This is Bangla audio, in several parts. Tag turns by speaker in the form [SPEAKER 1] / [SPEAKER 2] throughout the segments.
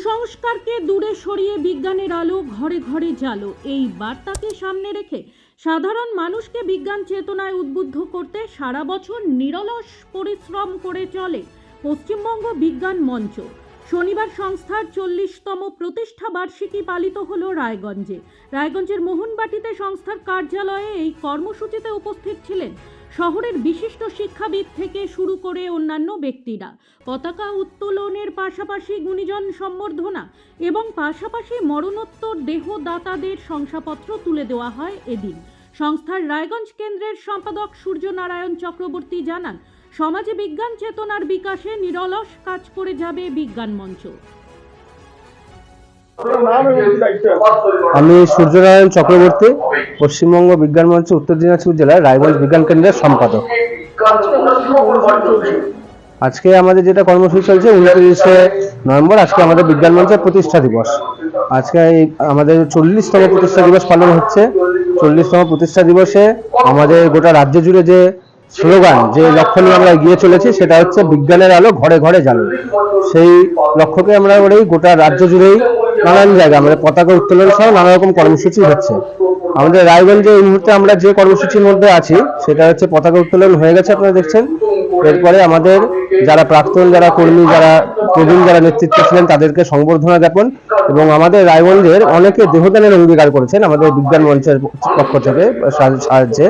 [SPEAKER 1] কুসংস্কারকে দূরে সরিয়ে বিজ্ঞানের আলো ঘরে ঘরে জালো এই বার্তাকে সামনে রেখে সাধারণ মানুষকে বিজ্ঞান চেতনায় উদ্বুদ্ধ করতে সারা বছর নিরলস পরিশ্রম করে চলে পশ্চিমবঙ্গ বিজ্ঞান মঞ্চ। শনিবার সংস্থার চল্লিশতম প্রতিষ্ঠা বার্ষিকী পালিত হলো রায়গঞ্জে। রায়গঞ্জের মোহনবাটিতে সংস্থার কার্যালয়ে এই কর্মসূচিতে উপস্থিত ছিলেন শহরের বিশিষ্ট শিক্ষাবিদ থেকে শুরু করে অন্যান্য ব্যক্তিরা। পতাকা উত্তোলনের পাশাপাশি গুণীজন সম্বর্ধনা এবং পাশাপাশি মরণোত্তর দেহদাতাদের শংসাপত্র তুলে দেওয়া হয় এদিন। সংস্থার রায়গঞ্জ কেন্দ্রের সম্পাদক সূর্যনারায়ণ চক্রবর্তী জানান সমাজে বিজ্ঞান চেতনার বিকাশে নিরলস কাজ করে যাবে বিজ্ঞান মঞ্চ।
[SPEAKER 2] আমি সূর্যনারায়ণ চক্রবর্তী, পশ্চিমবঙ্গ বিজ্ঞান মঞ্চ, উত্তর দিনাজপুর জেলার রায়গঞ্জ বিজ্ঞান কেন্দ্রের সম্পাদক। আজকে আমাদের যেটা কর্মসূচি চলছে, উনত্রিশে নভেম্বর, আজকে আমাদের বিজ্ঞান মঞ্চের প্রতিষ্ঠা দিবস। আজকে আমাদের চল্লিশতম প্রতিষ্ঠা দিবস পালন হচ্ছে। চল্লিশতম প্রতিষ্ঠা দিবসে আমাদের গোটা রাজ্য জুড়ে যে স্লোগান, যে লক্ষ্য নিয়ে আমরা এগিয়ে চলেছি, সেটা হচ্ছে বিজ্ঞানের আলো ঘরে ঘরে জ্বালো সেই লক্ষ্যকে আমরা গোটা রাজ্য জুড়েই নানান জায়গায় আমাদের পতাকা উত্তোলন সহ নানা রকম কর্মসূচি হচ্ছে। আমাদের রায়গঞ্জে এই মুহূর্তে আমরা যে কর্মসূচির মধ্যে আছি, সেটা হচ্ছে পতাকা উত্তোলন হয়ে গেছে, আপনারা দেখছেন। এরপরে আমাদের যারা প্রাক্তন, যারা কর্মী, যারা প্রবীণ, যারা নেতৃত্ব ছিলেন, তাদেরকে সংবর্ধনা জ্ঞাপন এবং আমাদের রায়গঞ্জের অনেকে দেহদানের অঙ্গীকার করেছেন আমাদের বিজ্ঞান মঞ্চের পক্ষ থেকে সাহায্যে।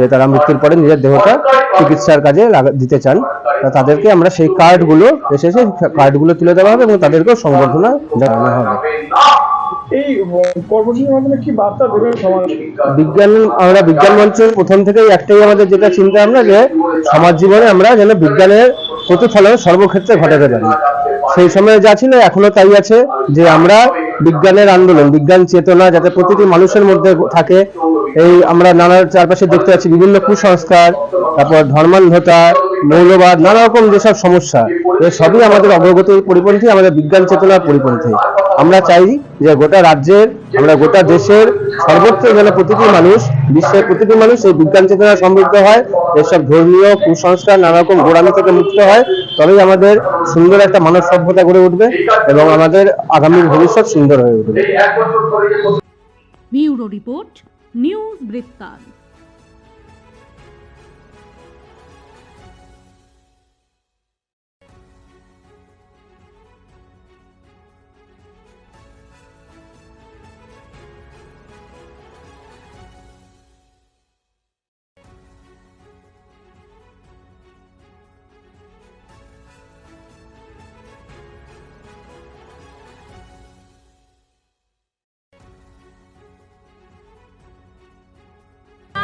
[SPEAKER 2] যে তারা মৃত্যুর পরে নিজের দেহটা চিকিৎসার কাজে দিতে চান তা তাদেরকে আমরা সেই কার্ডগুলো এসে সেই কার্ডগুলো তুলে দেওয়া হবে এবং তাদেরকেও সংবর্ধনা জানানো হবে।
[SPEAKER 3] এই কর্মসূচির মাধ্যমে কি বার্তা দেবেন সমাজ?
[SPEAKER 2] বিজ্ঞান আমরা বিজ্ঞান মঞ্চের প্রথম থেকেই একটাই আমাদের যেটা চিন্তা আমরা যে সমাজ জীবনে আমরা যেন বিজ্ঞানের প্রতিফলন সর্বক্ষেত্রে ঘটাতে পারি। সেই সময়ে যা ছিল এখনও তাই আছে যে আমরা বিজ্ঞানের আন্দোলন, বিজ্ঞান চেতনা যাতে প্রতিটি মানুষের মধ্যে থাকে। এই আমরা নানা চারপাশে দেখতে পাচ্ছি বিভিন্ন কুসংস্কার, তারপর ধর্মান্ধতা মৌলবাদ, নানা রকম যেসব সমস্যা সবই আমাদের অগ্রগতির পরিপন্থী, আমাদের বিজ্ঞান চেতনার পরিপন্থী। আমরা চাই যে গোটা রাজ্যের, আমরা গোটা দেশের সর্বত্র যেন প্রতিটি মানুষ, বিশ্বের প্রতিটি মানুষ এই বিজ্ঞান চেতনা সমৃদ্ধ হয়, এসব ধর্মীয় কুসংস্কার নানা রকম গোড়ামি থেকে মুক্ত হয়, তবেই আমাদের সুন্দর একটা মানব সভ্যতা গড়ে উঠবে এবং আমাদের আগামী ভবিষ্যৎ সুন্দর হয়ে উঠবে।
[SPEAKER 1] ব্যুরো রিপোর্ট, নিউজ বৃত্তান্ত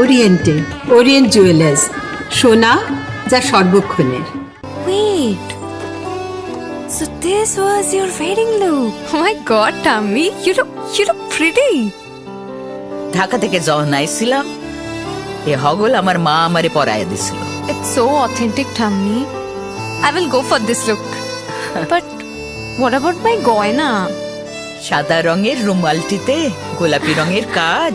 [SPEAKER 4] ওরিয়েন্টে ওরিয়েন্ট জুয়েলার্স সোনা যা সর্বক্ষণের
[SPEAKER 5] Wait. So this was your wedding look. Oh my god, Tammy, you look you look pretty.
[SPEAKER 6] Dhaka থেকে যখন আইছিলাম এ হগল আমার মা আমারে পরাইয়া দিছিল
[SPEAKER 5] It's so authentic, Tammy. I will go for this look. but what about my goina?
[SPEAKER 6] সাদা রঙের রুমালটিতে গোলাপি রঙের কাজ